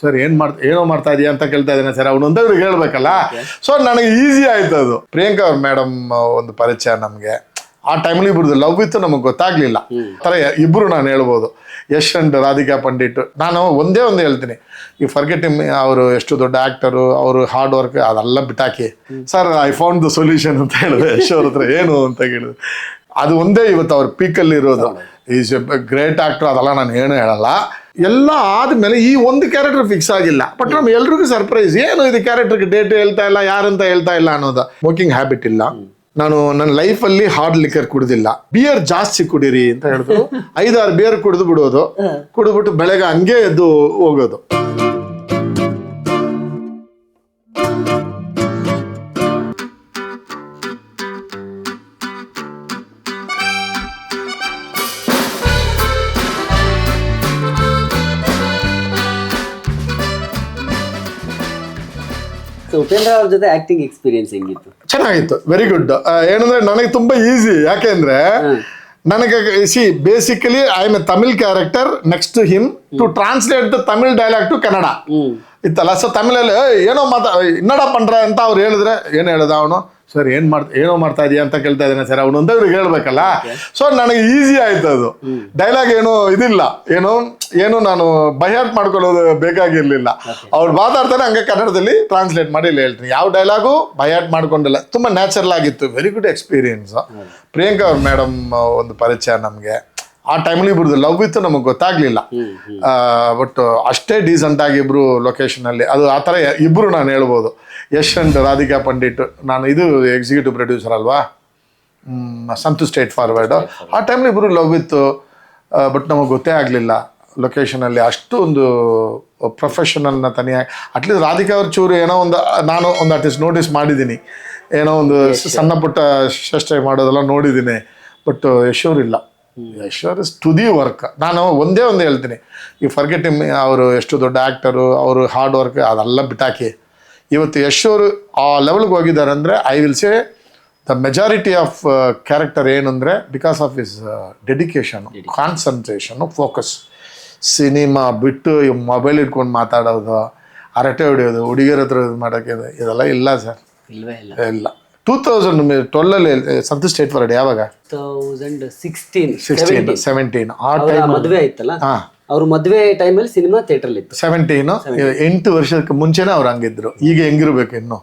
Sir ಏನ್ ಮಾಡ್ತಾ ಏನೋ ಮಾಡ್ತಾ ಇದೀಯ? ಅಂತ ಕೇಳ್ತಾ ಇದ್ದೇನೆ ಸರ್ ಅವನು ಅಂತ ಇವ್ರಿಗೆ ಹೇಳ್ಬೇಕಲ್ಲ? ಸೊ ನನಗೆ ಈಸಿ ಆಯ್ತು ಅದು. ಪ್ರಿಯಾಂಕಾ ಅವ್ರ ಮೇಡಮ್ ಒಂದು ಪರಿಚಯ ನಮಗೆ. ಆ ಟೈಮಲ್ಲಿ ಇಬ್ರದ್ದು ಲವ್ ಇತ್ತು ನಮಗೆ ಗೊತ್ತಾಗ್ಲಿಲ್ಲ. ಥರ ಇಬ್ರು ನಾನು ಹೇಳ್ಬೋದು. ಯಶ್ ಅಂಡ್ ರಾಧಿಕಾ ಪಂಡಿಟ್ ನಾನು ಒಂದೇ ಒಂದು ಹೇಳ್ತೀನಿ. ಈ ಫರ್ಗೆಟ್ ಅವರು ಎಷ್ಟು ದೊಡ್ಡ ಆಕ್ಟರು ಅವರು ಹಾರ್ಡ್ ವರ್ಕ್ ಅದೆಲ್ಲ ಬಿಟ್ಟಾಕಿ. Sir I found the solution ಅಂತ ಹೇಳಿದೆ. ಯಶ್ ಅವ್ರ ಹತ್ರ ಏನು? ಅಂತ ಕೇಳಿದ್ರು ಅದು ಒಂದೇ ಇವತ್ತು ಅವ್ರ ಪೀಕಲ್ಲಿ ಇರೋದು. ಈಸ್ ಎ ಗ್ರೇಟ್ ಆಕ್ಟರ್ ಅದೆಲ್ಲ ನಾನು ಏನು ಹೇಳಲ್ಲ. ಎಲ್ಲ ಆದಮೇಲೆ ಈ ಒಂದು ಕ್ಯಾರೆಕ್ಟರ್ ಫಿಕ್ಸ್ ಆಗಿಲ್ಲ. ಬಟ್ ನಮ್ಗೆ ಎಲ್ರಿಗೂ ಸರ್ಪ್ರೈಸ್ ಏನು ಇದು ಕ್ಯಾರೆಕ್ಟರ್ಗೆ ಡೇಟ್ ಹೇಳ್ತಾ ಇಲ್ಲ ಯಾರಂತ ಹೇಳ್ತಾ ಇಲ್ಲ ಅನ್ನೋದು. ಸ್ಮೋಕಿಂಗ್ ಹ್ಯಾಬಿಟ್ ಇಲ್ಲ. ನಾನು ನನ್ನ ಲೈಫಲ್ಲಿ ಹಾರ್ಡ್ ಲಿಕ್ಕರ್ ಕುಡಿದಿಲ್ಲ. ಬಿಯರ್ ಜಾಸ್ತಿ ಕುಡೀರಿ ಅಂತ ಹೇಳಿದ್ರು ಐದಾರು ಬಿಯರ್ ಕುಡಿದು ಬಿಡೋದು. ಕುಡಿದ್ಬಿಟ್ಟು ಬೆಳಗ್ಗೆ ಹಂಗೆ ಎದ್ದು ಹೋಗೋದು. ಉಪೇಂದ್ರ ಅವ್ರ ಜೊತೆ ಆಕ್ಟಿಂಗ್ ಎಕ್ಸ್ಪೀರಿಯನ್ಸ್ ಹೆಂಗಿತ್ತು? ಚೆನ್ನಾಗಿತ್ತು ವೆರಿ ಗುಡ್ ಏನಂದ್ರೆ ನನಗೆ ತುಂಬಾ ಈಸಿ ಯಾಕೆಂದ್ರೆ ನನಗೆ see basically I am a Tamil character next to him. To translate the Tamil dialogue to Kannada ಇತ್ತಲ್ಲ ಸೊ ತಮಿಳಲ್ಲಿ "ಏಯ್, ಏನೋ ಮಾತಾ ಇನ್ನಡ ಪಂಡ್ರ ಅಂತ ಅವ್ರು ಹೇಳಿದ್ರೆ ಏನು ಹೇಳಿದ ಅವನು? ಸರ್ ಏನ್ ಮಾಡ್ತಾ ಏನೋ ಮಾಡ್ತಾ ಇದೀಯ? ಅಂತ ಕೇಳ್ತಾ ಇದ್ದಾನೆ ಸರ್ ಅವನು ಒಂದವ್ರಿಗೆ ಹೇಳ್ಬೇಕಲ್ಲ? ಸೊ ನನಗೆ ಈಸಿ ಆಯ್ತು ಅದು. ಡೈಲಾಗ್ ಏನು ಇದಿಲ್ಲ. ಏನು ಏನು ನಾನು ಬೈಹಾಟ್ ಮಾಡ್ಕೊಳ್ಳೋದು ಬೇಕಾಗಿರ್ಲಿಲ್ಲ. ಅವ್ರು ಮಾತಾಡ್ತಾನೆ ಹಂಗೆ ಕನ್ನಡದಲ್ಲಿ ಟ್ರಾನ್ಸ್ಲೇಟ್ ಮಾಡಿ ಇಲ್ಲಿ ಹೇಳ್ತೀನಿ. ಯಾವ ಡೈಲಾಗು ಬೈಹಾಟ್ ಮಾಡ್ಕೊಂಡಿಲ್ಲ. ತುಂಬಾ ನ್ಯಾಚುರಲ್ ಆಗಿತ್ತು. ವೆರಿ ಗುಡ್ ಎಕ್ಸ್ಪೀರಿಯನ್ಸ್ ಪ್ರಿಯಾಂಕಾ ಅವ್ರ ಮೇಡಮ್ ಒಂದು ಪರಿಚಯ ನಮಗೆ. ಆ ಟೈಮಲ್ಲಿ ಇಬ್ರದ್ದು ಲವ್ ಇತ್ತು ನಮಗೆ ಗೊತ್ತಾಗ್ಲಿಲ್ಲ. ಬಟ್ ಅಷ್ಟೇ ಡೀಸೆಂಟ್ ಆಗಿ ಇಬ್ರು ಲೊಕೇಶನ್ ಅಲ್ಲಿ. ಅದು ಆ ಥರ ಇಬ್ರು ನಾನು ಹೇಳ್ಬೋದು. ಯಶ್ ಅಂಡ್ ರಾಧಿಕಾ ಪಂಡಿಟ್. ನಾನು ಇದು ಎಕ್ಸಿಕ್ಯೂಟಿವ್ ಪ್ರೊಡ್ಯೂಸರ್ ಅಲ್ವಾ? ಸಂತು ಸ್ಟೇಟ್ ಫಾರ್ವರ್ಡ್ ಆ ಟೈಮಲ್ಲಿ ಇಬ್ಬರು ಲವ್ ಇತ್ತು ಬಟ್ ನಮಗೆ ಗೊತ್ತೇ ಆಗಲಿಲ್ಲ. ಲೊಕೇಶನಲ್ಲಿ ಅಷ್ಟು ಒಂದು ಪ್ರೊಫೆಷನಲ್ನ ತನಿಯಾಗಿ ಅಟ್ಲೀಸ್ಟ್ ರಾಧಿಕಾ ಅವ್ರ ಚೂರು ಏನೋ ಒಂದು ನಾನು ಒಂದು ಅಟ್ಲೀಸ್ಟ್ ನೋಟಿಸ್ ಮಾಡಿದ್ದೀನಿ ಏನೋ ಒಂದು ಸಣ್ಣ ಪುಟ್ಟ ಶಸ್ತ್ರ ಮಾಡೋದೆಲ್ಲ ನೋಡಿದ್ದೀನಿ ಬಟ್ ಯಶೋರ್ ಇಲ್ಲ. ಯಶೋರ್ ಇಸ್ ಟು ದಿ ವರ್ಕ್ ನಾನು ಒಂದೇ ಒಂದು ಹೇಳ್ತೀನಿ. ಈ ಫರ್ಗೆಟ್ ಅವರು ಎಷ್ಟು ದೊಡ್ಡ ಆ್ಯಕ್ಟರು ಅವರು ಹಾರ್ಡ್ ವರ್ಕ್ ಅದೆಲ್ಲ ಬಿಟ್ಟಾಕಿ. ಇವತ್ತು ಯಶ್ ಅವರು ಆ ಲೆವೆಲ್ಗೆ ಹೋಗಿದ್ದಾರೆ ಅಂದರೆ I will say the majority of character ಏನಂದರೆ because of his dedication concentration focus cinema ಬಿಟ್ಟು ಮೊಬೈಲ್ ಇಟ್ಕೊಂಡು ಮಾತಾಡೋದು ಹರಟೆ ಹೊಡೆಯೋದು ಹುಡುಗಿಯರ ಹತ್ರ ಇದು ಮಾಡೋಕ್ಕೆ ಇದು- ಇದೆಲ್ಲ ಇಲ್ಲ ಸರ್ ಇಲ್ಲ. ಟೂ ತೌಸಂಡ್ ಟ್ವೆಲ್ಲಲ್ಲಿ ಸಂತು ಸ್ಟೇಟ್ ಫಾರ್ಡ್ ಯಾವಾಗ? ತೌಸಂಡ್ ಸಿಕ್ಸ್ಟೀನ್ ಸಿಕ್ಸ್ಟೀನ್ ಸೆವೆಂಟೀನ್ ಆ ಟೈಮ್ ಮದುವೆ ಆಯ್ತಲ್ಲ? ಹಾ. ಅವ್ರ ಮದುವೆ ಟೈಮಲ್ಲಿ ಸಿನಿಮಾ ಥಿಯೇಟರ್ ಇತ್ತು. ಸೆವೆಂಟೀನು ಎಂಟು ವರ್ಷಕ್ಕೆ ಮುಂಚೆನೇ ಅವ್ರು ಹಂಗಿದ್ರು. ಈಗ ಹೆಂಗಿರ್ಬೇಕು ಇನ್ನು?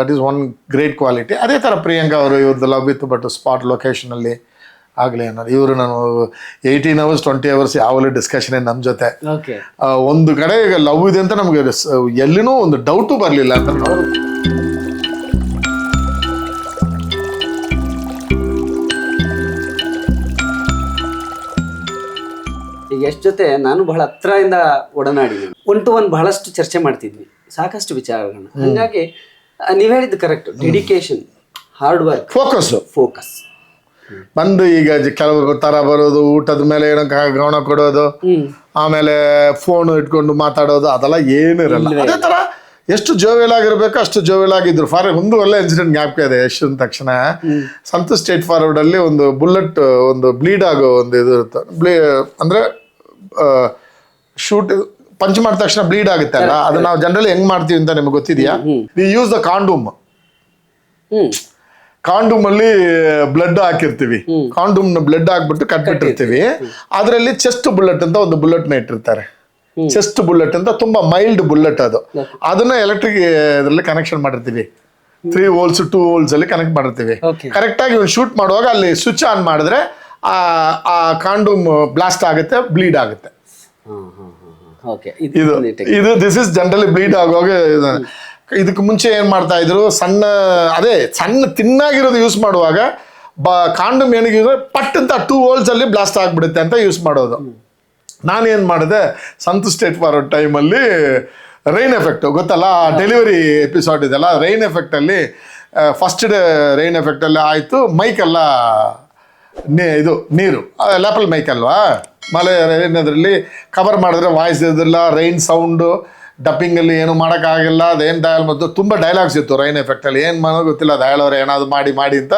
That is one great quality ಅದೇ ಥರ ಪ್ರಿಯಾಂಕಾ ಅವರು ಇವ್ರದ್ದು ಲವ್ ಇತ್ತು ಬಟ್ ಸ್ಪಾಟ್ ಲೊಕೇಶನಲ್ಲಿ ಆಗಲಿ ಅನ್ನೋದು. ಇವರು ನಾನು ಏಯ್ಟೀನ್ ಅವರ್ಸ್ ಟ್ವೆಂಟಿ ಅವರ್ಸ್ ಯಾವಾಗಲೂ ಡಿಸ್ಕಷನ್ ನಮ್ಮ ಜೊತೆ. ಒಂದು ಕಡೆ ಈಗ ಲವ್ ಇದೆ ಅಂತ ನಮಗೆ ಎಲ್ಲಿನೂ ಒಂದು ಡೌಟು ಬರಲಿಲ್ಲ ಅಂತ ನಾವು ಈಗ ಎಷ್ಟು ಜೊತೆ ನಾನು ಬಹಳ ಹತ್ರದಿಂದ ಒಡನಾಡಿದ್ದೀನಿ ಒನ್ ಟು ಒನ್ ಬಹಳಷ್ಟು ಚರ್ಚೆ ಮಾಡ್ತಿದ್ವಿ. ಸಾಕಷ್ಟು ವಿಚಾರಗಳನ್ನ. ಹಂಗಾಗಿ ನೀವ್ ಹೇಳಿದ್ದು correct dedication hard work focus focus ಬಂದು ಈಗ ಕೆಲವರು ಕೆಲವು ಥರ ಬರೋದು ಊಟದ ಮೇಲೆ ಏನೋ ಗಮನ ಕೊಡೋದು ಆಮೇಲೆ ಫೋನ್ ಇಟ್ಕೊಂಡು ಮಾತಾಡೋದು ಅದೆಲ್ಲ ಏನು ಇರಲ್ಲ. ಅದೇ ತರ ಎಷ್ಟು ಜೋವೆಲ್ ಆಗಿರ್ಬೇಕು ಅಷ್ಟು ಜೋವೆಲ್ ಆಗಿದ್ರು. ಫಾರ್ ಒಂದು ಒಳ್ಳೆ ಇನ್ಸಿಡೆಂಟ್ ಜ್ಞಾಪಕ ಇದೆ ಯಶ್ ಅಂದ ತಕ್ಷಣ. ಸಂತು ಸ್ಟೇಟ್ ಫಾರ್ವರ್ಡ್ ಅಲ್ಲಿ ಒಂದು ಬುಲೆಟ್ ಒಂದು ಬ್ಲೀಡ್ ಆಗೋ ಒಂದು ಇದು ಇರುತ್ತೆ. ಬ್ಲೀ ಅಂದ್ರೆ ಶೂಟ್ ಪಂಚ್ ಮಾಡಿದ ತಕ್ಷಣ ಬ್ಲೀಡ್ ಆಗುತ್ತೆ ಅಲ್ಲ? ಅದು ನಾವು ಜನರಲಿ ಹೆಂಗ್ ಮಾಡ್ತೀವಿ ಅಂತ ನಿಮ್ಗೆ ಗೊತ್ತಿದೆಯಾ? We use the condom condom ಅಲ್ಲಿ ಬ್ಲಡ್ ಹಾಕಿರ್ತೀವಿ. ಕಾಂಡೂಮ್ನ ಬ್ಲಡ್ ಹಾಕ್ಬಿಟ್ಟು ಕಟ್ಬಿಟ್ಟಿರ್ತೀವಿ ಅದರಲ್ಲಿ ಚೆಸ್ಟ್ ಬುಲೆಟ್ ಅಂತ ಒಂದು ಬುಲೆಟ್ನ ಇಟ್ಟಿರ್ತಾರೆ. ಚೆಸ್ಟ್ ಬುಲೆಟ್ ಅಂತ ತುಂಬಾ ಮೈಲ್ಡ್ ಬುಲೆಟ್ ಅದು. ಅದನ್ನ ಎಲೆಕ್ಟ್ರಿಕ್ ಇದರಲ್ಲಿ ಕನೆಕ್ಷನ್ ಮಾಡಿರ್ತೀವಿ. ತ್ರೀ ಹೋಲ್ಸ್ ಟೂ ಹೋಲ್ಸ್ ಅಲ್ಲಿ ಕನೆಕ್ಟ್ ಮಾಡಿರ್ತೀವಿ. ಕರೆಕ್ಟ್ ಆಗಿ ಶೂಟ್ ಮಾಡುವಾಗ ಅಲ್ಲಿ ಸ್ವಿಚ್ ಆನ್ ಮಾಡಿದ್ರೆ ಆ ಕಾಂಡೂಮ್ ಬ್ಲಾಸ್ಟ್ ಆಗುತ್ತೆ ಬ್ಲೀಡ್ ಆಗುತ್ತೆ. ಇದು ಇದು ಇದು ದಿಸ್ ಇಸ್ ಜನರಲಿ ಬ್ಲೀಡ್ ಆಗುವಾಗ ಇದಕ್ಕೆ ಮುಂಚೆ ಏನ್ ಮಾಡ್ತಾ ಇದ್ರು ಸಣ್ಣ ಅದೇ ಸಣ್ಣ ತಿನ್ನಾಗಿರೋದು ಯೂಸ್ ಮಾಡುವಾಗ ಬ ಕಾಂಡಮ್ ಏನಿಗೆ ಮಾಡಿ ಪಟ್ ಅಂತ ಟೂ ಹೋಲ್ಸ್ ಅಲ್ಲಿ ಬ್ಲಾಸ್ಟ್ ಆಗ್ಬಿಡುತ್ತೆ ಅಂತ ಯೂಸ್ ಮಾಡೋದು. ನಾನೇನ್ ಮಾಡಿದೆ ಸಂತು ಸ್ಟೇಟ್ ಫಾರ್ವರ್ಡ್ ಟೈಮಲ್ಲಿ ರೈನ್ ಎಫೆಕ್ಟ್ ಗೊತ್ತಲ್ಲ? ಡೆಲಿವರಿ ಎಪಿಸೋಡ್ ಇದೆಲ್ಲ ರೈನ್ ಎಫೆಕ್ಟ್ ಅಲ್ಲಿ ಫಸ್ಟ್ ಡೇ ರೈನ್ ಎಫೆಕ್ಟ್ ಅಲ್ಲಿ ಆಯ್ತು ಮೈಕ್ ಎಲ್ಲ ನೀ ಇದು ನೀರು. ಲ್ಯಾಪಲ್ ಮೈಕ್ ಅಲ್ವಾ? ಮಳೆ ಏನದ್ರಲ್ಲಿ ಕವರ್ ಮಾಡಿದ್ರೆ ವಾಯ್ಸ್ ಇದಿಲ್ಲ ರೈನ್ ಸೌಂಡು ಡಪ್ಪಿಂಗಲ್ಲಿ ಏನು ಮಾಡೋಕ್ಕಾಗಿಲ್ಲ ಅದೇನು ಡಯಲ್ ಮತ್ತು ತುಂಬ ಡೈಲಾಗ್ಸ್ ಇತ್ತು ರೈನ್ ಎಫೆಕ್ಟಲ್ಲಿ ಏನು ಮಾಡೋ ಗೊತ್ತಿಲ್ಲ ಡಯಲ್ ಅವರು ಏನಾದ್ರು ಮಾಡಿ ಮಾಡಿ ಅಂತ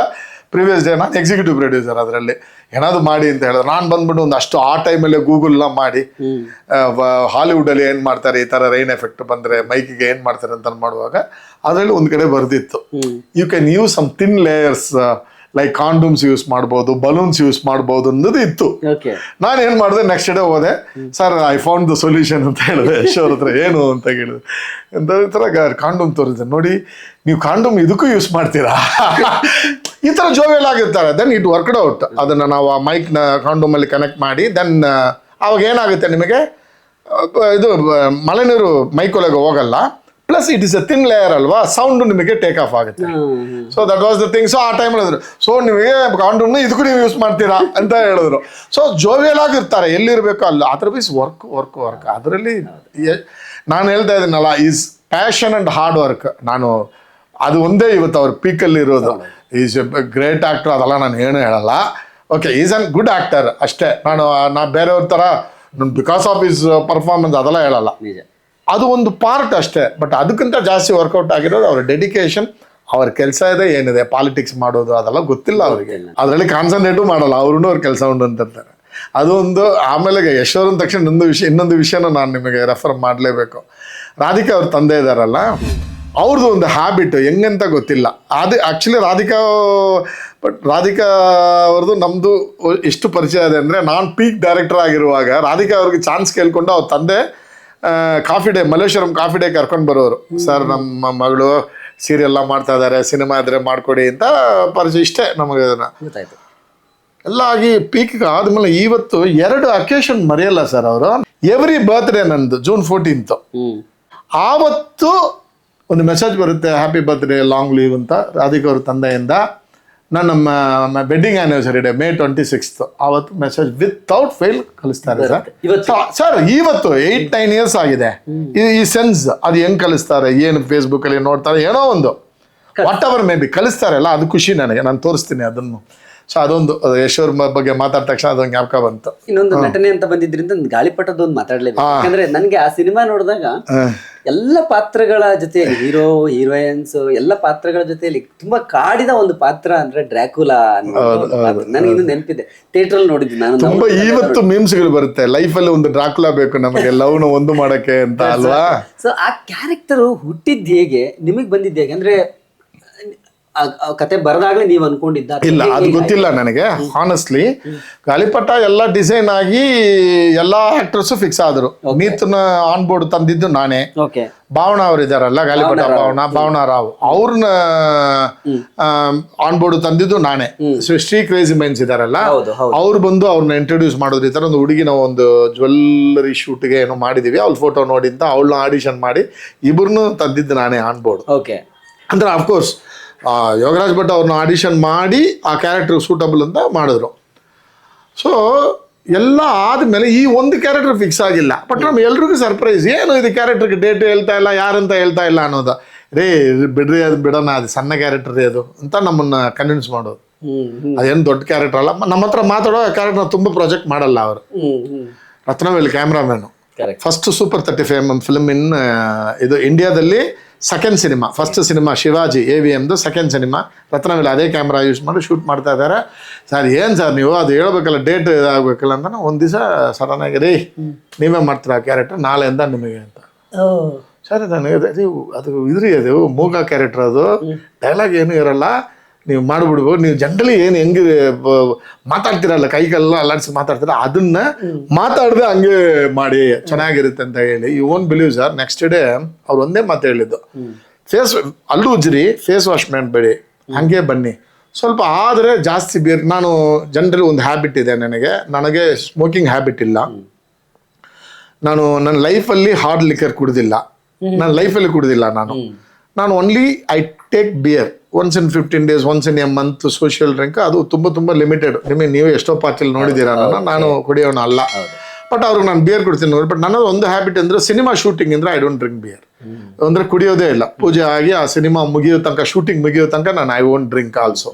ಪ್ರಿವಿಯಸ್ ಡೇ ನಾನು ಎಕ್ಸಿಕ್ಯೂಟಿವ್ ಪ್ರೊಡ್ಯೂಸರ್ ಅದರಲ್ಲಿ. ಏನಾದ್ರು ಮಾಡಿ ಅಂತ ಹೇಳಿದ್ರು. ನಾನು ಬಂದ್ಬಿಟ್ಟು ಒಂದು ಅಷ್ಟು ಆ ಟೈಮಲ್ಲೇ ಗೂಗಲ್ನ ಮಾಡಿ ಹಾಲಿವುಡಲ್ಲಿ ಏನು ಮಾಡ್ತಾರೆ ಈ ಥರ ರೈನ್ ಎಫೆಕ್ಟ್ ಬಂದರೆ ಮೈಕಿಗೆ ಏನು ಮಾಡ್ತಾರೆ ಅಂತ ಮಾಡುವಾಗ ಅದರಲ್ಲಿ ಒಂದು ಕಡೆ ಬರೆದಿತ್ತು. You can use some thin layers like condoms use ಮಾಡ್ಬೋದು ಬಲೂನ್ಸ್ ಯೂಸ್ ಮಾಡ್ಬೋದು ಅನ್ನೋದು ಇತ್ತು. ನಾನು ಏನು ಮಾಡಿದೆ ನೆಕ್ಸ್ಟ್ ಡೇ ಹೋದೆ. Sir I found the solution ಅಂತ ಹೇಳಿದೆ. ಯಶೋರ್ ಹತ್ರ ಏನು ಅಂತ ಕೇಳಿದೆ. ಅಂತ ಈ ಥರ ಕಾಂಡೂಮ್ ತೋರಿದೆ. ನೋಡಿ ನೀವು ಕಾಂಡೂಮ್ ಇದಕ್ಕೂ ಯೂಸ್ ಮಾಡ್ತೀರಾ? ಈ ಥರ ಜೋವೆಲ್ ಆಗಿರ್ತಾರೆ. ದೆನ್ ಇಟ್ ವರ್ಕ್ಡ್ ಔಟ್ ಅದನ್ನು ನಾವು ಆ ಮೈಕ್ನ ಕಾಂಡೂಮಲ್ಲಿ ಕನೆಕ್ಟ್ ಮಾಡಿ ದೆನ್ ಅವಾಗ ಏನಾಗುತ್ತೆ ನಿಮಗೆ? ಇದು ಮಳೆ ನೀರು ಮೈಕ್ ಒಳಗೆ ಹೋಗಲ್ಲ. ಪ್ಲಸ್ ಇಟ್ ಇಸ್ ಅ ತಿನ್ ಲೇಯರ್ ಅಲ್ವಾ? ಸೌಂಡ್ ನಿಮಗೆ ಟೇಕ್ ಆಫ್ ಆಗುತ್ತೆ. So that was the thing so ಆ ಟೈಮ್ ಹೇಳಿದ್ರು ಸೊ ನಿಮಗೆ ಕಾಂಡೂಮ್ನ ಇದಕ್ಕೂ ನೀವು ಯೂಸ್ ಮಾಡ್ತೀರಾ ಅಂತ ಹೇಳಿದ್ರು. ಸೊ ಜೋವಿಯಲ್ ಆಗಿರ್ತಾರೆ ಎಲ್ಲಿರ್ಬೇಕು ಅಲ್ಲಿ? ಅದ್ರ ಬೀಸ್ ವರ್ಕ್ ವರ್ಕ್ ವರ್ಕ್ ಅದರಲ್ಲಿ ನಾನು ಹೇಳ್ತಾ ಇದ್ದೀನಲ್ಲ is passion and hard work ನಾನು ಅದು ಒಂದೇ ಇವತ್ತು ಅವ್ರ ಪೀಕಲ್ಲಿ ಇರೋದು. ಈಸ್ ಎ ಗ್ರೇಟ್ ಆಕ್ಟರ್ ಅದೆಲ್ಲ ನಾನು ಏನು ಹೇಳಲ್ಲ. Okay is an good actor ಅಷ್ಟೇ. ನಾನು ನಾ ಬೇರೆಯವ್ರ ಥರ ಬಿಕಾಸ್ ಆಫ್ ಈಸ್ ಪರ್ಫಾರ್ಮೆನ್ಸ್ ಅದೆಲ್ಲ ಹೇಳಲ್ಲ. ಅದು ಒಂದು ಪಾರ್ಟ್ ಅಷ್ಟೇ ಬಟ್ ಅದಕ್ಕಿಂತ ಜಾಸ್ತಿ ವರ್ಕೌಟ್ ಆಗಿರೋದು ಅವ್ರ ಡೆಡಿಕೇಶನ್ ಅವ್ರ ಕೆಲಸ ಇದೆ ಏನಿದೆ ಪಾಲಿಟಿಕ್ಸ್ ಮಾಡೋದು ಅದೆಲ್ಲ ಗೊತ್ತಿಲ್ಲ ಅವರಿಗೆ. ಅದರಲ್ಲಿ ಕಾನ್ಸಂಟ್ರೇಟು ಮಾಡಲ್ಲ ಅವ್ರೂ ಅವ್ರ ಕೆಲಸ ಉಂಟು ಅಂತಿರ್ತಾರೆ ಅದು ಒಂದು ಆಮೇಲೆ ಯಶೋರ್ ಅಂದ ತಕ್ಷಣ ಇನ್ನೊಂದು ವಿಷಯ ಇನ್ನೊಂದು ವಿಷಯನ ನಾನು ನಿಮಗೆ ರೆಫರ್ ಮಾಡಲೇಬೇಕು. ರಾಧಿಕಾ ಅವ್ರ ತಂದೆ ಇದಾರಲ್ಲ ಅವ್ರದ್ದು ಒಂದು ಹ್ಯಾಬಿಟ್ ಹೆಂಗಂತ ಗೊತ್ತಿಲ್ಲ. ಅದು ಆ್ಯಕ್ಚುಲಿ ರಾಧಿಕಾ ಬಟ್ ರಾಧಿಕಾ ಅವ್ರದ್ದು ನಮ್ಮದು ಎಷ್ಟು ಪರಿಚಯ ಇದೆ ಅಂದರೆ ನಾನು ಪೀಕ್ ಡೈರೆಕ್ಟರ್ ಆಗಿರುವಾಗ ರಾಧಿಕಾ ಅವ್ರಿಗೆ ಚಾನ್ಸ್ ಕೇಳ್ಕೊಂಡು ಅವ್ರ ತಂದೆ coffee day Malleshwaram coffee day ಕರ್ಕೊಂಡು ಬರೋರು. ಸರ್ ನಮ್ಮ ಮಗಳು ಸೀರಿಯಲ್ ಎಲ್ಲ ಮಾಡ್ತಾ ಇದ್ದಾರೆ ಸಿನಿಮಾ ಇದ್ರೆ ಮಾಡ್ಕೊಡಿ ಅಂತ ಪರಿಚಯ ಇಷ್ಟೇ ನಮಗೆ ಅದನ್ನ. ಗೊತ್ತಾಯ್ತು. ಎಲ್ಲ ಆಗಿ ಪೀಕ್ ಆದ್ಮೇಲೆ ಇವತ್ತು ಎರಡು ಅಕೇಶನ್ ಮರೆಯಲ್ಲ ಸರ್ ಅವರು. ಎವ್ರಿ ಬರ್ತ್ಡೇ ನಂದು ಜೂನ್ ಫೋರ್ಟೀನ್ತು ಆವತ್ತು ಒಂದು ಮೆಸೇಜ್ ಬರುತ್ತೆ ಹ್ಯಾಪಿ ಬರ್ತ್ಡೇ ಲಾಂಗ್ ಲೀವ್ ಅಂತ. ರಾಧಿಕಾ ಅವ್ರ ತಂದೆಯಿಂದ. ನಾನು ನಮ್ಮ wedding anniversary day May twenty sixth ಆವತ್ತು ಮೆಸೇಜ್ ವಿತ್ಔಟ್ ಫೇಲ್ ಕಲಿಸ್ತಾರೆ ಸರ್ ಇವತ್ತು. ಸರ್ ಇವತ್ತು ಏಯ್ಟ್ ನೈನ್ ಇಯರ್ಸ್ ಆಗಿದೆ. ಈ- ಸೆನ್ಸ್ ಅದು ಹೆಂಗ್ ಕಲಿಸ್ತಾರೆ ಏನು ಫೇಸ್ಬುಕ್ ಅಲ್ಲಿ ನೋಡ್ತಾರೆ ಏನೋ ಒಂದು. ವಾಟ್ ಅವರ್ ಮೇ ಬಿ ಕಲಿಸ್ತಾರಲ್ಲ ಅದು ಖುಷಿ ನನಗೆ ನಾನು ತೋರಿಸ್ತೀನಿ ಅದನ್ನು. ಸೊ ಅದೊಂದು ಅದು ಯಶೋರ್ ಬಗ್ಗೆ ಮಾತಾಡಿದ ತಕ್ಷಣ ಅದೊಂದು ಜ್ಞಾಪಕ ಬಂತು. ಇನ್ನೊಂದು ನಟನೆ ಅಂತ ಬಂದಿದ್ರಿಂದ ಒಂದು ಗಾಳಿಪಟದ ಒಂದು ಮಾತಾಡ್ಲೇಬೇಕು. ಯಾಕಂದ್ರೆ ನನಗೆ ಆ ಸಿನಿಮಾ ನೋಡಿದಾಗ ಎಲ್ಲ ಪಾತ್ರಗಳ ಜೊತೆ ಹೀರೋ ಹೀರೋಯಿನ್ಸ್ ಎಲ್ಲ ಪಾತ್ರಗಳ ಜೊತೆಯಲ್ಲಿ ತುಂಬಾ ಕಾಡಿದ ಒಂದು ಪಾತ್ರ ಅಂದ್ರೆ ಡ್ರ್ಯಾಕುಲಾ ನನಗೆ ಇನ್ನು ನೆನಪಿದೆ. ಥಿಯೇಟರ್ ಅಲ್ಲಿ ನೋಡಿದ್ದೆ ನಾನು ತುಂಬಾ ಇವತ್ತು ಮೀಮ್ಸ್ಗಳು ಬರುತ್ತೆ. ಲೈಫ್ ಅಲ್ಲಿ ಒಂದು ಡ್ರಾಕುಲಾ ಬೇಕು ನಮಗೆ ಲವ್ನ ಒಂದು ಮಾಡಕ್ಕೆ ಅಂತ ಅಲ್ವಾ? ಸೊ ಆ ಕ್ಯಾರೆಕ್ಟರ್ ಹುಟ್ಟಿದ್ ಹೇಗೆ ನಿಮಗ್ ಬಂದಿದ್ದು ಹೇಗೆ? ಅಂದ್ರೆ ಕತೆ ಬರದಾಗ್ಲೇ ನೀವು ಅನ್ಕೊಂಡಿದ್ದ ಇಲ್ಲ ಅದು ಗೊತ್ತಿಲ್ಲ ನನಗೆ ಹಾನೆಸ್ಟ್ಲಿ ಗಾಲಿಪಟ್ಟ ಎಲ್ಲ ಡಿಸೈನ್ ಆಗಿ ಎಲ್ಲಾ ಆಕ್ಟರ್ಸ್ ಫಿಕ್ಸ್ ಆದ್ರು. ನೀತನ ಆನ್ ಬೋರ್ಡ್ ತಂದಿದ್ದು ನಾನೇ. ಓಕೆ ಭಾವನಾ ಅವ್ರು ಇದಾರಲ್ಲ ಗಾಲಿಪಟ ಭಾವನಾ ಭಾವನಾ ರಾವ್. ಅವ್ರನ್ನ ಆನ್ ಬೋರ್ಡ್ ತಂದಿದ್ದು ನಾನೇ. ಸೃಷ್ಟಿ ಶ್ರೀ ಕ್ರೇಜಿ ಮೈನ್ಸ್ ಇದಾರಲ್ಲ ಅವ್ರು ಬಂದು ಅವ್ರನ್ನ ಇಂಟ್ರೊಡ್ಯೂಸ್ ಮಾಡೋದು ಈ ತರ ಒಂದು ಹುಡುಗಿ ನಾವು ಒಂದು ಜ್ಯುವೆಲ್ಲರಿ ಶೂಟ್ಗೆ ಏನೋ ಮಾಡಿದೀವಿ ಅವ್ಳ ಫೋಟೋ ನೋಡಿಂತ ಅವಳನ್ನ ಆಡಿಷನ್ ಮಾಡಿ ಇಬ್ಬರನ್ನು ತಂದಿದ್ದು ನಾನೇ ಆನ್ ಬೋರ್ಡ್ ಓಕೆ ಅಂದ್ರೆ ಅಫ್ಕೋರ್ಸ್ ಯೋಗರಾಜ್ ಭಟ್ ಅವ್ರನ್ನ ಆಡಿಷನ್ ಮಾಡಿ ಆ ಕ್ಯಾರೆಕ್ಟರ್ ಸೂಟಬಲ್ ಅಂತ ಮಾಡಿದ್ರು. ಸೊ ಎಲ್ಲ ಆದಮೇಲೆ ಈ ಒಂದು ಕ್ಯಾರೆಕ್ಟರ್ ಫಿಕ್ಸ್ ಆಗಿಲ್ಲ. ಬಟ್ ನಮ್ಗೆ ಎಲ್ರಿಗೂ ಸರ್ಪ್ರೈಸ್ ಏನು ಇದು ಕ್ಯಾರೆಕ್ಟರ್ಗೆ ಡೇಟ್ ಹೇಳ್ತಾ ಇಲ್ಲ ಯಾರಂತ ಹೇಳ್ತಾ ಇಲ್ಲ ಅನ್ನೋದು. ರೇ ಬಿಡ್ರಿ ಅದು ಬಿಡೋಣ ಅದು ಸಣ್ಣ ಕ್ಯಾರೆಕ್ಟರ್ ರೀ ಅದು ಅಂತ ನಮ್ಮನ್ನ ಕನ್ವಿನ್ಸ್ ಮಾಡೋದು. ಅದೇನು ದೊಡ್ಡ ಕ್ಯಾರೆಕ್ಟರ್ ಅಲ್ಲ. ನಮ್ಮ ಹತ್ರ ಮಾತಾಡೋ ಕ್ಯಾರೆಕ್ಟರ್ ತುಂಬ ಪ್ರಾಜೆಕ್ಟ್ ಮಾಡಲ್ಲ ಅವರು. Rathnavelu cameraman first super thirty five M film in ಇದು ಇಂಡಿಯಾದಲ್ಲಿ second cinema first cinema Shivaji A V ಎಮ್ದು second cinema ರತ್ನವಿಲ್ಲ ಅದೇ ಕ್ಯಾಮ್ರಾ ಯೂಸ್ ಮಾಡಿ ಶೂಟ್ ಮಾಡ್ತಾ ಇದ್ದಾರೆ. ಸರ್ ಏನು ಸರ್ ನೀವು? ಅದು ಹೇಳ್ಬೇಕಲ್ಲ ಡೇಟ್ ಇದಾಗಬೇಕಲ್ಲ ಅಂತ ಒಂದು ದಿವಸ ಸಡನ್ ಆಗಿ ರೀ ನೀವೇ ಮಾಡ್ತೀರಾ ಕ್ಯಾರೆಕ್ಟರ್ ನಾಳೆಯಿಂದ ನಿಮಗೆ ಅಂತ. ಸರ್ ಅದು ಅದು ಇದ್ರಿ ಅದು ಮೂಗ ಕ್ಯಾರೆಕ್ಟರ್ ಅದು. ಡೈಲಾಗ್ ಏನು ಇರಲ್ಲ. ನೀವು ಮಾಡಿಬಿಡ್ಬೋದು ನೀವು ಜನರಲಿ ಏನು ಹೆಂಗೆ ಮಾತಾಡ್ತಿರಲ್ಲ ಮಾತಾಡ್ತೀರಲ್ಲ ಕೈಗೆಲ್ಲ ಅಲ್ಲಾಡಿಸಿ ಮಾತಾಡ್ತೀರ ಅದನ್ನ ಮಾತಾಡದೆ ಹಂಗೆ ಮಾಡಿ ಚೆನ್ನಾಗಿರುತ್ತೆ ಅಂತ ಹೇಳಿ. You won't believe sir next day ಅವ್ರು ಒಂದೇ ಮಾತು ಹೇಳಿದ್ದು. ಫೇಸ್ ಅಲ್ಲೂ ಉಜ್ರಿ ಫೇಸ್ ವಾಶ್ ಮಾಡಬೇಡಿ. ಹಂಗೆ ಬನ್ನಿ. ಸ್ವಲ್ಪ ಆದರೆ ಜಾಸ್ತಿ ಬೀರ್ ನಾನು ಜನರಲಿ ಒಂದು ಹ್ಯಾಬಿಟ್ ಇದೆ ನನಗೆ. ನನಗೆ ಸ್ಮೋಕಿಂಗ್ ಹ್ಯಾಬಿಟ್ ಇಲ್ಲ. ನಾನು ನನ್ನ ಲೈಫಲ್ಲಿ ಹಾರ್ಡ್ ಲಿಕ್ಕರ್ ಕುಡ್ದಿಲ್ಲ. ನನ್ನ ಲೈಫಲ್ಲಿ ಕುಡ್ದಿಲ್ಲ ನಾನು. ನಾನು only I take beer once in fifteen days once in a month social drink ಅದು ತುಂಬ ತುಂಬ ಲಿಮಿಟೆಡ್ ನಿಮಗೆ ನೀವು ಎಷ್ಟೋ ಪಾರ್ಟಿಲಿ ನೋಡಿದ್ದೀರಾ ನನ್ನ ನಾನು ಕುಡಿಯೋಣ ಅಲ್ಲ. ಬಟ್ ಅವ್ರಿಗೆ ನಾನು ಬಿಯರ್ ಕೊಡ್ತೀನಿ ನೋಡಿ ಬಟ್ ನನ್ನದು ಒಂದು ಹ್ಯಾಬಿಟ್ ಅಂದರೆ ಸಿನಿಮಾ ಶೂಟಿಂಗ್ ಅಂದರೆ ಐ ಡೋಂಟ್ ಡ್ರಿಂಕ್ ಬಿಯರ್ ಅಂದ್ರೆ ಕುಡಿಯೋದೇ ಇಲ್ಲ. ಪೂಜೆ ಆಗಿ ಆ ಸಿನಿಮಾ ಮುಗಿಯೋ ತನಕ ಶೂಟಿಂಗ್ ಮುಗಿಯೋ ತನಕ ನಾನು I won't drink also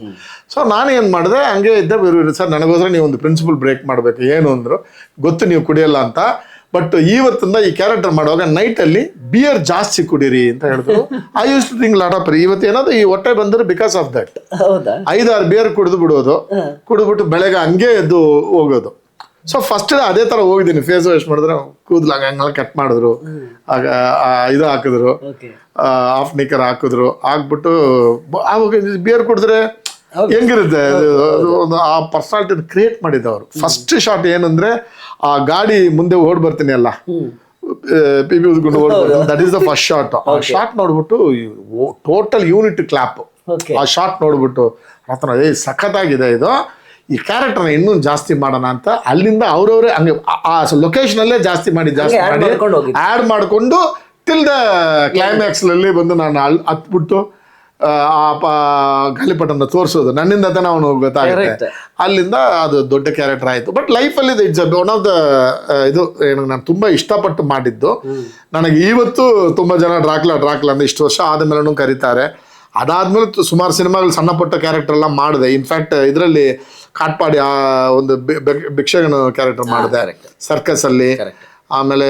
so ನಾನು ಏನು ಮಾಡಿದೆ ಹಂಗೆ ಇದ್ದೆ ಬೇರೆ ಸರ್ ನನಗೋದ್ರೆ ನೀವು ಒಂದು ಪ್ರಿನ್ಸಿಪಲ್ ಬ್ರೇಕ್ ಮಾಡಬೇಕು. ಏನು ಅಂದರು ಗೊತ್ತು ನೀವು ಕುಡಿಯಲ್ಲ ಅಂತ. ಬಟ್ ಇವತ್ತಿಂದ ಈ ಕ್ಯಾರೆಕ್ಟರ್ ಮಾಡುವಾಗ ನೈಟ್ ಅಲ್ಲಿ ಬಿಯರ್ ಜಾಸ್ತಿ ಕುಡೀರಿ ಅಂತ ಹೇಳಿದ್ರು. I use to thing lot of ಇವತ್ತು ಏನಾದ್ರು ಈ ಹೊಟ್ಟೆ ಬಂದ್ರೆ ಬಿಕಾಸ್ ಆಫ್ ದಟ್ ಐದಾರು ಬಿಯರ್ ಕುಡಿದು ಬಿಡೋದು. ಕುಡಿದ್ಬಿಟ್ಟು ಬೆಳಗ್ಗೆ ಹಂಗೆ ಎದ್ದು ಹೋಗೋದು. ಸೊ ಫಸ್ಟ್ ಅದೇ ತರ ಹೋಗಿದ್ದೀನಿ. ಫೇಸ್ ವಾಶ್ ಮಾಡಿದ್ರೆ ಕೂದಲು ಹಂಗೆ ಹಂಗೆಲ್ಲ ಕಟ್ ಮಾಡಿದ್ರು. ಇದು ಹಾಕಿದ್ರು. ಆಫ್ ನಿಕರ್ ಹಾಕಿದ್ರು. ಹಾಕ್ಬಿಟ್ಟು ಆವಾಗ ಬಿಯರ್ ಕುಡಿದ್ರೆ ಹೆಂಗಿರುತ್ತೆ? ಆ ಪರ್ಸನಾಲಿಟಿ ಕ್ರಿಯೇಟ್ ಮಾಡಿದ್ದವರು ಫಸ್ಟ್ ಶಾಟ್ ಏನಂದ್ರೆ ಆ ಗಾಡಿ ಮುಂದೆ ಓಡ್ ಬರ್ತೀನಿ ಅಲ್ಲ? ಪಿ ಬಿ ಉದ್ಕೊಂಡು ಓಡ್ ಬರ್ತೀನಿ. That is the first shot ಆ ಶಾಟ್ ನೋಡ್ಬಿಟ್ಟು ಟೋಟಲ್ ಯೂನಿಟ್ ಕ್ಲಾಪ್ ಆ ಶಾಟ್ ನೋಡ್ಬಿಟ್ಟು ಆತನ ಏ ಸಖತ್ತಾಗಿದೆ ಇದು. ಈ ಕ್ಯಾರೆಕ್ಟರ್ನ ಇನ್ನೂ ಜಾಸ್ತಿ ಮಾಡೋಣ ಅಂತ. ಅಲ್ಲಿಂದ ಅವ್ರವ್ರೆ ಹಂಗೆ ಆ- ಲೊಕೇಶನ್ ಅಲ್ಲೇ ಜಾಸ್ತಿ ಮಾಡಿ ಜಾಸ್ತಿ ಮಾಡಿ ಆ್ಯಡ್ ಮಾಡ್ಕೊಂಡು ಟಿಲ್ ದ ಕ್ಲೈಮ್ಯಾಕ್ಸ್ ಅಲ್ಲಿ ಬಂದು ನಾನು ಅಲ್ಲಿ ಹತ್ಬಿಟ್ಟು ಆ, ಗಾಲಿಪಟನ ತೋರಿಸೋದು. ನನ್ನಿಂದ ತಾನೇ ಅವನು ಗೊತ್ತಾಗುತ್ತೆ. ಅಲ್ಲಿಂದ ಅದು ದೊಡ್ಡ ಕ್ಯಾರೆಕ್ಟರ್ ಆಯಿತು. ಬಟ್ ಲೈಫಲ್ಲಿ ಇಟ್ಸ್ ಒನ್ ಆಫ್ ದ ಇದು ಏನು ನಾನು ತುಂಬ ಇಷ್ಟಪಟ್ಟು ಮಾಡಿದ್ದು. ನನಗೆ ಇವತ್ತು ತುಂಬ ಜನ ಡ್ರಾಕ್ಲ ಡ್ರಾಕ್ಲಾ ಅಂದ್ರೆ ಇಷ್ಟು ವರ್ಷ ಆದಮೇಲೂ ಕರೀತಾರೆ. ಅದಾದ್ಮೇಲೆ ಸುಮಾರು ಸಿನಿಮಾಗಳು ಸಣ್ಣ ಪುಟ್ಟ ಕ್ಯಾರೆಕ್ಟರ್ ಎಲ್ಲ ಮಾಡಿದೆ. ಇನ್ಫ್ಯಾಕ್ಟ್ ಇದರಲ್ಲಿ ಕಾಟ್ಪಾಡಿ ಆ ಒಂದು ಭಿಕ್ಷಕನ ಕ್ಯಾರೆಕ್ಟರ್ ಮಾಡಿದೆ. ಸರ್ಕಸ್ ಅಲ್ಲಿ. ಆಮೇಲೆ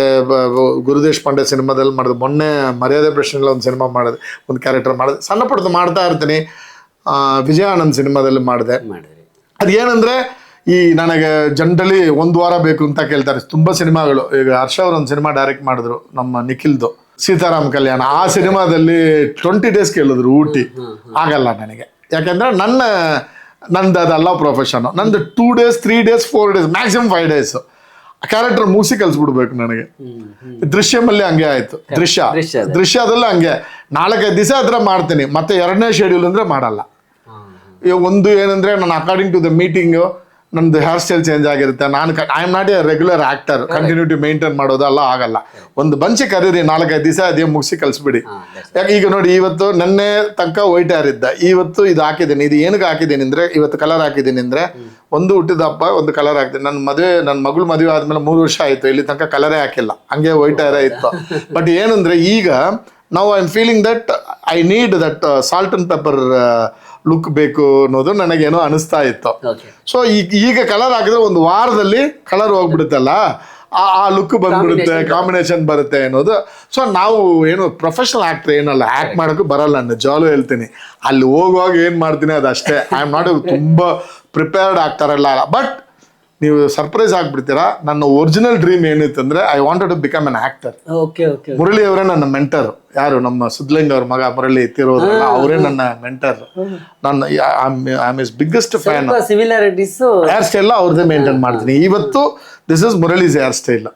ಗುರುದೇಶ್ ಪಾಂಡೆ ಸಿನಿಮಾದಲ್ಲಿ ಮಾಡಿದೆ ಮೊನ್ನೆ ಮರ್ಯಾದೆ ಪ್ರಶ್ನೆಗಳ ಒಂದು ಸಿನಿಮಾ ಮಾಡಿದೆ ಒಂದು ಕ್ಯಾರೆಕ್ಟರ್ ಮಾಡಿದೆ. ಸಣ್ಣ ಪುಟ್ಟದ್ದು ಮಾಡ್ತಾ ಇರ್ತೀನಿ. ವಿಜಯ ವಿಜಯಾನಂದ್ ಸಿನಿಮಾದಲ್ಲಿ ಮಾಡಿದೆ. ಅದು ಏನಂದ್ರೆ ಈ ನನಗೆ ಜನರಲಿ ಒಂದು ವಾರ ಬೇಕು ಅಂತ ಕೇಳ್ತಾರೆ. ತುಂಬಾ ಸಿನಿಮಾಗಳು. ಈಗ ಹರ್ಷ ಅವ್ರ ಒಂದು ಸಿನಿಮಾ ಡೈರೆಕ್ಟ್ ಮಾಡಿದ್ರು ನಮ್ಮ ನಿಖಿಲ್ದು. ಸೀತಾರಾಮ್ ಕಲ್ಯಾಣ. ಆ ಸಿನಿಮಾದಲ್ಲಿ ಟ್ವೆಂಟಿ ಡೇಸ್ ಕೇಳಿದ್ರು ಊಟಿ. ಆಗಲ್ಲ ನನಗೆ. ಯಾಕಂದ್ರೆ ನನ್ನ ನಂದು ಅದಲ್ಲ ಪ್ರೊಫೆಷನ್ ನಂದು two days three days four days maximum five days character ಮೂಸಿ ಕಲ್ಸ್ಬಿಡ್ಬೇಕು ನನಗೆ. ದೃಶ್ಯಮಲ್ಲಿ ಹಂಗೆ ಆಯ್ತು. ದೃಶ್ಯ. ದೃಶ್ಯದಲ್ಲ ಹಂಗೆ. ನಾಲ್ಕೈದು ದಿವಸ ಹತ್ರ ಮಾಡ್ತೀನಿ. ಮತ್ತೆ ಎರಡನೇ ಶೆಡ್ಯೂಲ್ ಅಂದ್ರೆ ಮಾಡಲ್ಲ. ಈಗ ಒಂದು ಏನಂದ್ರೆ ನಾನು ಅಕಾರ್ಡಿಂಗ್ ಟು ದ ಮೀಟಿಂಗು ನಂದು ಹೇರ್ ಸ್ಟೈಲ್ ಚೇಂಜ್ ಆಗಿರುತ್ತೆ. ನಾನು I am not a regular actor continuity maintain ಮಾಡೋದಲ್ಲ ಆಗಲ್ಲ. ಒಂದು ಬಂಚಿ ಕರೀರಿ ನಾಲ್ಕೈದು ದಿವಸ ಅದೇ ಮುಗಿಸಿ ಕಲಿಸ್ಬಿಡಿ. ಯಾಕೆ ಈಗ ನೋಡಿ ಇವತ್ತು ನೆನ್ನೆ ತನಕ ವೈಟ್ ಹೇರ್ ಇದ್ದ. ಇವತ್ತು ಇದು ಹಾಕಿದ್ದೀನಿ. ಇದು ಏನಕ್ಕೆ ಹಾಕಿದ್ದೀನಿ ಅಂದರೆ ಇವತ್ತು ಕಲರ್ ಹಾಕಿದ್ದೀನಿ ಅಂದರೆ ಒಂದು ಹುಟ್ಟಿದ ಹಬ್ಬ ಒಂದು ಕಲರ್ ಹಾಕ್ತೀನಿ. ನನ್ನ ಮದುವೆ ನನ್ನ ಮಗಳು ಮದುವೆ ಆದಮೇಲೆ ಮೂರು ವರ್ಷ ಆಯಿತು. ಇಲ್ಲಿ ತನಕ ಕಲರೇ ಹಾಕಿಲ್ಲ. ಹಂಗೆ ವೈಟ್ ಹೇರೇ ಇತ್ತು. ಬಟ್ ಏನಂದರೆ ಈಗ ನಾವು I am feeling that I need that salt and pepper look ಬೇಕು ಅನ್ನೋದು ನನಗೇನೋ ಅನಿಸ್ತಾ ಇತ್ತು. ಸೊ ಈಗ ಈಗ ಕಲರ್ ಹಾಕಿದ್ರೆ ಒಂದು ವಾರದಲ್ಲಿ ಕಲರ್ ಹೋಗ್ಬಿಡುತ್ತಲ್ಲ ಆ ಆ ಲುಕ್ ಬಂದ್ಬಿಡುತ್ತೆ ಕಾಂಬಿನೇಷನ್ ಬರುತ್ತೆ. ಅನ್ನೋದು. ಸೊ ನಾವು ಏನು ಪ್ರೊಫೆಷನಲ್ ಆಕ್ಟರ್ ಏನಲ್ಲ ಆ್ಯಕ್ಟ್ ಮಾಡೋಕ್ಕೂ ಬರಲ್ಲ ನಾನು ಜಾಲು ಹೇಳ್ತೀನಿ. ಅಲ್ಲಿ ಹೋಗುವಾಗ ಏನು ಮಾಡ್ತೀನಿ ಅದು ಅಷ್ಟೇ ಐ ಆಮ್ ನಾಟ್ ತುಂಬ ಪ್ರಿಪೇರ್ಡ್ ಆಗ್ತಾರಲ್ಲ ಬಟ್ ನೀವು ಸರ್ಪ್ರೈಸ್ ಆಗ್ಬಿಡ್ತೀರಾ? ನನ್ನ ಒರಿಜಿನಲ್ ಡ್ರೀಮ್ ಏನಿತ್ತು ಅಂದ್ರೆ I wanted to become an actor Murali ಅವರೇ ನನ್ನ ಮೆಂಟರ್ ಯಾರು? ನಮ್ಮ ಸುದ್ಲಿಂಗ್ ಅವ್ರ ಮಗ ಮುರಳಿ ತಿರೋದ್ರಲ್ಲ ಅವರೇ ನನ್ನ ಮೆಂಟರ್ ನನ್ನ I is biggest fan hair style ಅವ್ರದೇ ಮೇಂಟೈನ್ ಮಾಡ್ತೀನಿ. ಇವತ್ತು this is Murali's hair style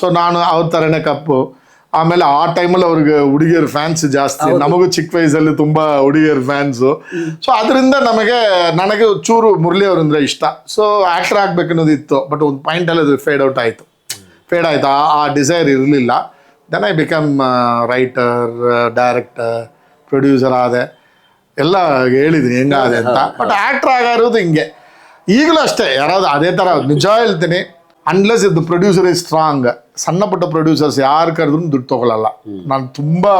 so ನಾನು ಅವ್ರ ತರನೇ ಕಪ್ಪು. ಆಮೇಲೆ ಆ ಟೈಮಲ್ಲಿ ಅವ್ರಿಗೆ ಹುಡುಗಿಯರ ಫ್ಯಾನ್ಸ್ ಜಾಸ್ತಿ. ನಮಗೂ ಚಿಕ್ಕ ವಯಸ್ಸಲ್ಲಿ ತುಂಬಾ ಹುಡುಗಿಯರ್ ಫ್ಯಾನ್ಸು ಸೊ ಅದರಿಂದ ನಮಗೆ ನನಗೆ ಚೂರು ಮುರಳಿ ಅವ್ರಂದ್ರೆ ಇಷ್ಟ. ಸೊ ಆಕ್ಟರ್ ಆಗ್ಬೇಕು ಅನ್ನೋದು ಇತ್ತು ಬಟ್ ಒಂದು ಪಾಯಿಂಟಲ್ಲಿ ಅದು ಫೇಡ್ ಔಟ್ ಆಯಿತು. ಫೇಡ್ ಆಯ್ತು. ಆ ಆ ಡಿಸೈರ್ ಇರಲಿಲ್ಲ. Then I become writer director producer ಆದೆ. ಎಲ್ಲ ಹೇಳಿದ್ದೀನಿ ಹೆಂಗಾದೆ ಅಂತ. ಬಟ್ ಆಕ್ಟರ್ ಆಗಿರೋದು ಹಿಂಗೆ. ಈಗಲೂ ಅಷ್ಟೇ ಯಾರಾದ್ರು ಅದೇ ಥರ ನಿಜ ಹೇಳ್ತೀನಿ. ಅನ್ಲೆಸ್ ಇದು ಪ್ರೊಡ್ಯೂಸರ್ ಇಸ್ ಸ್ಟ್ರಾಂಗ್ ಸಣ್ಣ ಪುಟ್ಟ ಪ್ರೊಡ್ಯೂಸರ್ಸ್ ಯಾರು ಕರೆದ್ರು ದುಡ್ಡು ತಗೊಳಲ್ಲ. ನಾನು ತುಂಬಾ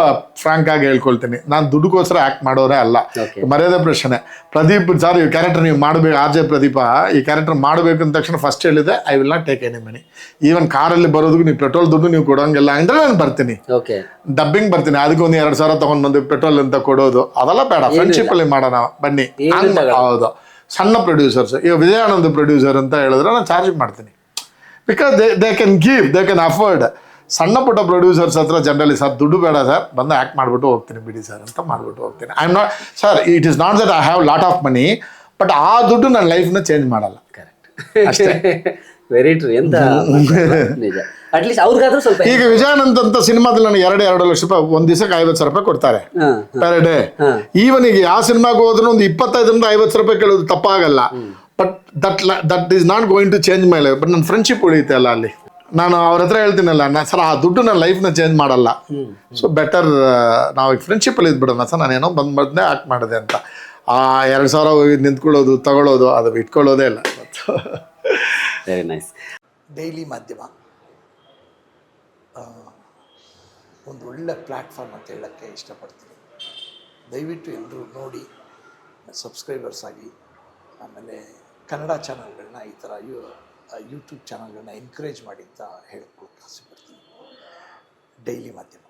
ಫ್ರಾಂಕ್ ಆಗಿ ಹೇಳ್ಕೊಳ್ತೀನಿ. ನಾನು ದುಡ್ಡುಗೋಸ್ಕರ ಆಕ್ಟ್ ಮಾಡೋರೇ ಅಲ್ಲ. ಮರ್ಯಾದೆ ಪ್ರಶ್ನೆ. ಪ್ರದೀಪ್ ಸರ್ ಈ ಕ್ಯಾರೆಕ್ಟರ್ ನೀವು ಮಾಡಬೇಕು ಆರ್ ಜೆ ಪ್ರದೀಪ ಈ ಕ್ಯಾರೆಕ್ಟರ್ ಮಾಡಬೇಕು ಅಂದ ತಕ್ಷಣ ಫಸ್ಟ್ ಹೇಳಿದೆ I will not take any money even ಕಾರಲ್ಲಿ ಬರೋದಕ್ಕೆ ನೀವು ಪೆಟ್ರೋಲ್ ದುಡ್ಡು ನೀವು ಕೊಡೋಂಗಿಲ್ಲ ಅಂದ್ರೆ ನಾನು ಬರ್ತೀನಿ. ಓಕೆ ಡಬ್ಬಿಂಗ್ ಬರ್ತೀನಿ. ಅದಕ್ಕೆ ಒಂದು ಎರಡು ಸಾವಿರ ತಗೊಂಡ್ ಬಂದು ಪೆಟ್ರೋಲ್ ಅಂತ ಕೊಡೋದು ಅದೆಲ್ಲ ಬೇಡ. ಫ್ರೆಂಡ್ಶಿಪ್ ಅಲ್ಲಿ ಮಾಡೋಣ. ಬನ್ನಿ. ಹೌದು. ಸಣ್ಣ ಪ್ರೊಡ್ಯೂಸರ್ಸ್ ಈಗ ವಿಜಯಾನಂದ ಪ್ರೊಡ್ಯೂಸರ್ ಅಂತ ಹೇಳಿದ್ರೆ ನಾನು ಚಾರ್ಜ್ ಮಾಡ್ತೀನಿ. Because they they can give they can afford ಸಣ್ಣ ಪುಟ್ಟ ಪ್ರೊಡ್ಯೂಸರ್ಸ್ ಹತ್ರ ಜನರಲಿ ಸರ್ ದುಡ್ಡು ಬೇಡ ಸರ್. ಬಂದು ಆ್ಯಕ್ಟ್ ಮಾಡಿಬಿಟ್ಟು ಹೋಗ್ತೀನಿ ಬಿಡಿ ಸರ್ ಅಂತ ಮಾಡಿಬಿಟ್ಟು ಹೋಗ್ತೀನಿ. I am not sir it is not that I have lot of money but ಆ ದುಡ್ಡು ನನ್ನ ಲೈಫ್ನ ಚೇಂಜ್ ಮಾಡಲ್ಲ. ಕರೆಕ್ಟ್ ವೆರಿ ಟ್ರೂ ಎಂತ ನಿಜ. ಅಟ್ಲೀಸ್ಟ್ ಅವ್ರಿಗಾದ್ರೂ ಸ್ವಲ್ಪ ಈಗ ವಿಜಯಾನಂದ್ ಅಂತ ಸಿನಿಮಾದಲ್ಲಿ ನನಗೆ ಎರಡು ಎರಡು ಲಕ್ಷ ರೂಪಾಯಿ ಒಂದ್ ದಿವಸಕ್ಕೆ ಐವತ್ತು ಸಾವಿರ ರೂಪಾಯಿ ಕೊಡ್ತಾರೆ. Per day. ಈವನ್ ಈಗ ಯಾವ ಸಿನಿಮಾಗೆ ಹೋದ್ರೂ ಒಂದು ಇಪ್ಪತ್ತೈದರಿಂದ ಐವತ್ತು ಸಾವಿರ ರೂಪಾಯಿ ಕೇಳೋದು ತಪ್ಪಾಗಲ್ಲ. But that that is not going to change my life but ನನ್ನ ಫ್ರೆಂಡ್ಶಿಪ್ ಉಳಿಯುತ್ತೆ ಅಲ್ಲ ಅಲ್ಲಿ. ನಾನು ಅವ್ರ ಹತ್ರ ಹೇಳ್ತೀನಲ್ಲ ನಾನು ಸರ್ ಆ ದುಡ್ಡು ನನ್ನ ಲೈಫ್ನ ಚೇಂಜ್ ಮಾಡಲ್ಲ. ಸೊ ಬೆಟರ್ ನಾವು ಈಗ ಫ್ರೆಂಡ್ಶಿಪ್ಪಲ್ಲಿ ಇದ್ಬಿಡೋಣ ಸರ್. ನಾನೇನೋ ಬಂದು ಬಂದೇ ಆಕ್ಟ್ ಮಾಡಿದೆ ಅಂತ. ಆ ಎರಡು ಸಾವಿರ ಹೋಗಿ ನಿಂತ್ಕೊಳ್ಳೋದು ತಗೊಳ್ಳೋದು ಅದು ಇಟ್ಕೊಳ್ಳೋದೇ ಇಲ್ಲ. ವೆರಿ ನೈಸ್ ಡೈಲಿ ಮಾಧ್ಯಮ. ಒಂದು ಒಳ್ಳೆ ಪ್ಲ್ಯಾಟ್ಫಾರ್ಮ್ ಅಂತ ಹೇಳೋಕ್ಕೆ ಇಷ್ಟಪಡ್ತೀನಿ. ದಯವಿಟ್ಟು ಎಲ್ಲರೂ ನೋಡಿ ಸಬ್ಸ್ಕ್ರೈಬರ್ಸ್ ಆಗಿ ಆಮೇಲೆ ಕನ್ನಡ ಚಾನಲ್ಗಳನ್ನ ಈ ಥರ ಯೂ ಯೂಟ್ಯೂಬ್ ಚಾನಲ್ಗಳನ್ನ ಎನ್ಕರೇಜ್ ಮಾಡಿ ಅಂತ ಹೇಳ್ಕೊಳಕ್ಕೆ ಆಸೆ ಪಡ್ತೀನಿ. ಡೈಲಿ ಮಾಧ್ಯಮ